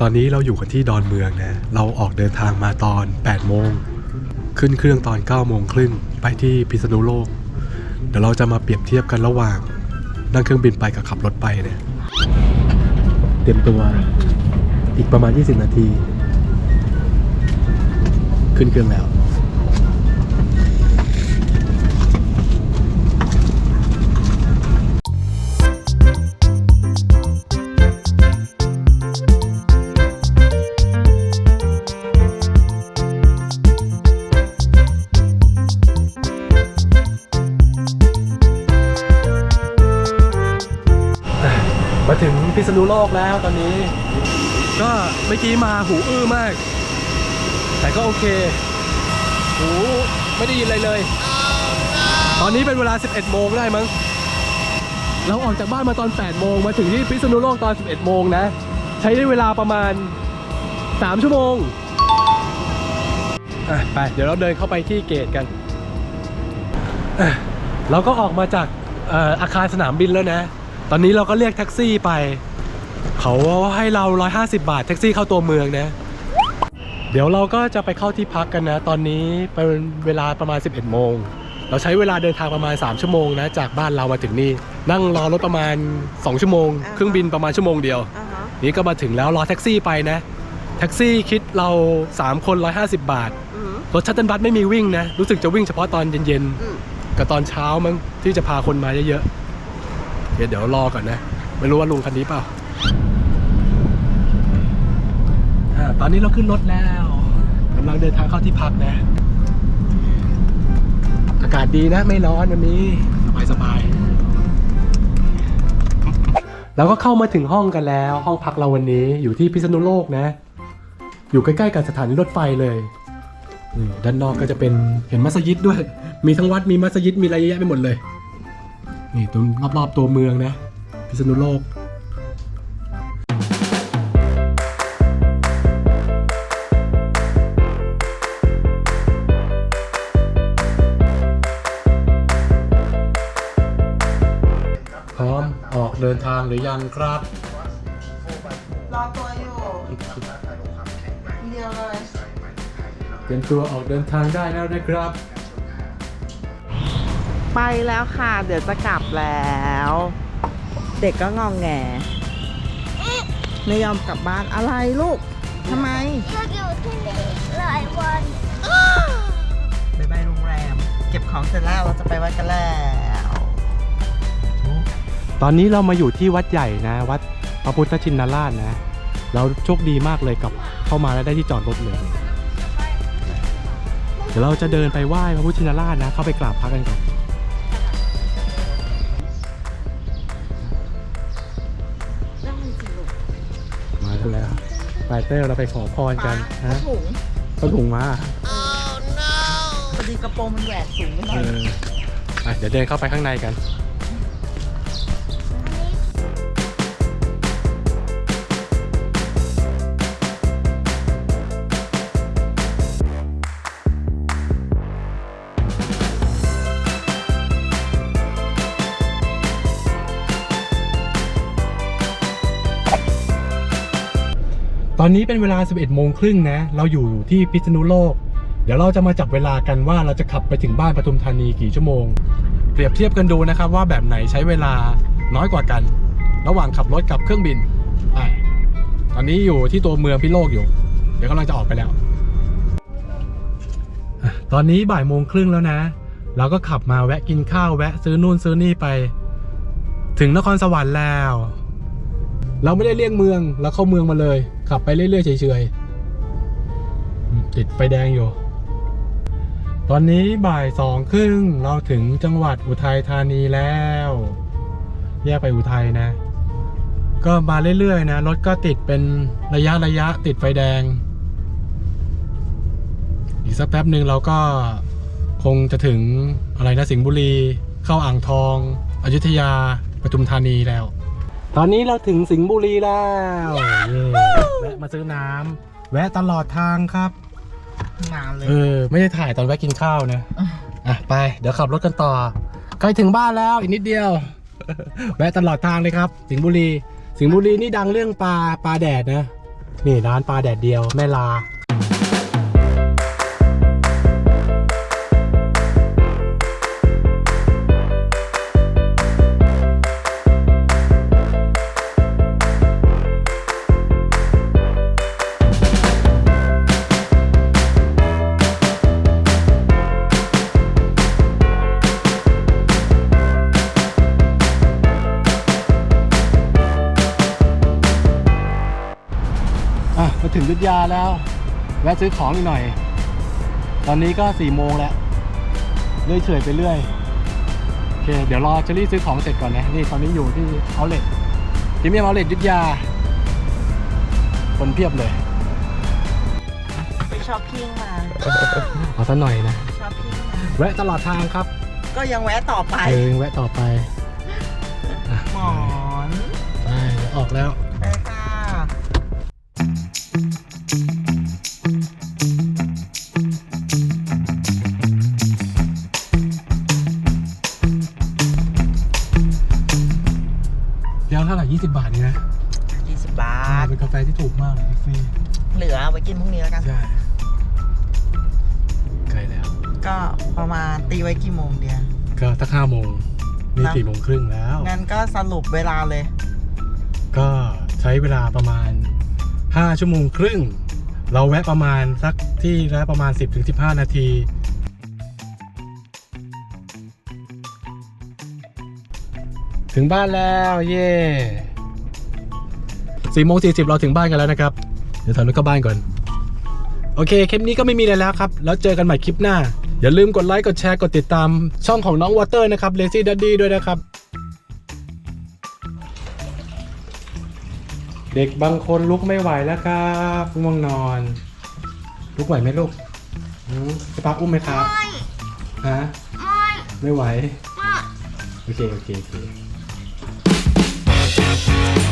ตอนนี้เราอยู่กันที่ดอนเมืองนะ เราออกเดินทางมาตอน 8 โมง ขึ้นเครื่องตอน 9 โมงครึ่งไปที่พิษณุโลก เดี๋ยวเราจะมาเปรียบเทียบกันระหว่าง นั่งเครื่องบินไปกับขับรถไปเนี่ย เตรียมตัวอีกประมาณ 20 นาที ขึ้นเครื่องแล้ว มาถึงพิษณุโลกแล้วตอนนี้ ก็เมื่อกี้มาหูอื้อมาก แต่ก็โอเค หูไม่ได้ยินอะไรเลย ตอนนี้เป็นเวลา 11 โมงได้มั้ง เราออกจากบ้านมาตอน 8 โมงมาถึงที่พิษณุโลกตอน 11 โมงนะ ใช้ได้เวลาประมาณ 3 ชั่วโมง อะไปเดี๋ยวเราเดินเข้าไปที่เกตกัน เราก็ออกมาจากอาคารสนามบินแล้วนะ ตอนนี้เราก็เรียกแท็กซี่ไป เขาให้เรา 150 บาทแท็กซี่เข้าตัวเมืองนะ เดี๋ยวเราก็จะไปเข้าที่พักกันนะ ตอนนี้เป็นเวลาประมาณ 11 โมง เราใช้เวลาเดินทางประมาณ 3 ชั่วโมงนะ จากบ้านเรามาถึงนี่ นั่งรอรถประมาณ 2 ชั่วโมงอ่าฮะเครื่องบินประมาณชั่วโมงเดียวอ่าฮะนี่ก็มาถึงแล้วรอแท็กซี่ไปนะ แท็กซี่คิดเรา 3 คน 150 บาทอืมรถชัตเติลบัสไม่มีวิ่งนะ รู้สึกจะวิ่งเฉพาะตอนเย็นอืมๆกับตอนเช้ามั้งที่จะพาคนมาเยอะๆ เดี๋ยวเดี๋ยวรอก่อนนะ ไม่รู้ว่าลุงคันนี้เปล่าอ่าตอนนี้เราขึ้นรถแล้วกำลังเดินทางเข้าที่พักนะ อากาศดีนะไม่ร้อนวันนี้ สบายสบายๆเราก็เข้ามาถึงห้องกันแล้ว ห้องพักเราวันนี้อยู่ที่พิษณุโลกนะ อยู่ใกล้ๆกับสถานีรถไฟเลยนี่ด้านนอกก็จะเป็นเห็นมัสยิดด้วย มีทั้งวัดมีมัสยิดมีอะไรเยอะแยะไปหมดเลย นี่ตรงรอบๆตัวเมืองนะ พิษณุโลกพร้อมออกเดินทางหรือยังครับรอตัวอยู่เดียวเลยเตรียมตัวออกเดินทางได้แล้วนะครับ ไปแล้วค่ะ เดี๋ยวจะกลับแล้ว เด็กก็งองแง ไม่ยอมกลับบ้านอะไรลูกทำไมถ้าอยู่ที่นี่หลายวันไปไปโรงแรม เก็บของเสร็จแล้วเราจะไปวัดกันแล้วตอนนี้เรามาอยู่ที่วัดใหญ่นะ วัดพระพุทธชินราชนะ เราโชคดีมากเลยกับเข้ามาแล้วได้ที่จอดรถเลยเดี๋ยวเราจะเดินไปไหว้พระพุทธชินราชนะ เข้าไปกราบพระกันก่อน กันแล้วไปเตอร์เราไปขอพรกันฮะถุงเขาถุงมาพอดีกระโปรงมันแหวกสูงไปหน่เออยออะเดี๋ยวเดินเข้าไปข้างในกัน ตอนนี้เป็นเวลา 11โมงครึ่งนะ เราอยู่ที่พิษณุโลก เดี๋ยวเราจะมาจับเวลากันว่าเราจะขับไปถึงบ้านปทุมธานีกี่ชั่วโมง เปรียบเทียบกันดูนะครับว่าแบบไหนใช้เวลาน้อยกว่ากัน ระหว่างขับรถกับเครื่องบินไปตอนนี้อยู่ที่ตัวเมืองพิโลกอยู่ เดี๋ยวกำลังจะออกไปแล้ว ตอนนี้บ่ายโมงครึ่งแล้วนะ เราก็ขับมาแวะกินข้าวแวะซื้อนู่นซื้อนี่ไป ถึงนครสวรรค์แล้ว เราไม่ได้เลี่ยงเมืองเราเข้าเมืองมาเลย ขับไปเรื่อยๆเฉยๆติดไฟแดงอยู่ ตอนนี้บ่ายสองครึ่งเราถึงจังหวัดอุทัยธานีแล้ว แยกไปอุทัยนะ ก็มาเรื่อยๆนะ รถก็ติดเป็นระยะระยะติดไฟแดง อีกสักแป๊บหนึ่งเราก็คงจะถึงอะไรนะสิงห์บุรี เข้าอ่างทอง อยุธยาปทุมธานีแล้ว ตอนนี้เราถึงสิงห์บุรีแล้วเย้แวะมาซื้อน้ำแวะตลอดทางครับ นานเลย เออ ไม่ได้ถ่ายตอนแวะกินข้าวนะอะไป เดี๋ยวขับรถกันต่อ ใกล้ถึงบ้านแล้วอีกนิดเดียว แวะตลอดทางเลยครับ สิงห์บุรี สิงห์บุรีนี่ดังเรื่องปลาปลาแดดนะ นี่ร้านปลาแดดเดียวแม่ลา ยุทธยาแล้ว แวะซื้อของอีกหน่อย ตอนนี้ก็สี่โมงแล้วเรื่อยเฉยไปเรื่อยโอเค เดี๋ยวรอเจอรี่ซื้อของเสร็จก่อนนะนี่ตอนนี้อยู่ที่เอาเลทพิมพ์เอาเลทยุทธยา คนเพียบเลย ไปช้อปปิ้งมา เอาซะหน่อยนะ ช้อปปิ้งมาแวะตลอดทางครับ ก็ยังแวะต่อไปเออแวะต่อไปอะหมอน ไปเดี๋ยวออกแล้ว 20 บาทนี่นะ20 บาท เป็นกาแฟที่ถูกมากเลยฟรีเหลือเอาไว้กินพรุ่งนี้แล้วกัน ใช่ใกล้แล้ว ก็ประมาณตีไว้กี่โมงเดียวก็สักห้าโมงนี่นะสี่โมงครึ่งแล้ว งั้นก็สรุปเวลาเลย ก็ใช้เวลาประมาณ 5 ชั่วโมงครึ่ง เราแวะประมาณสักที่ละประมาณ 10-15 นาที ถึงบ้านแล้วเย่สี่โมงสี่สิบเราถึงบ้านกันแล้วนะครับ เดี๋ยวถอยรถเข้าบ้านก่อน โอเค คลิปนี้ก็ไม่มีอะไรแล้วครับ แล้วเจอกันใหม่คลิปหน้า อย่าลืมกดไลค์ กดแชร์ กดติดตาม ช่องของน้องวอเตอร์นะครับ Lazy Daddy ด้วยนะครับ เด็กบางคนลุกไม่ไหวแล้วครับง่วงนอน ลุกไหวไหมลูกหืมจะปาอุ้มไหมครับไม่ฮะ ไม่ไม่ไหวไม่โอเค โอเค โอเค you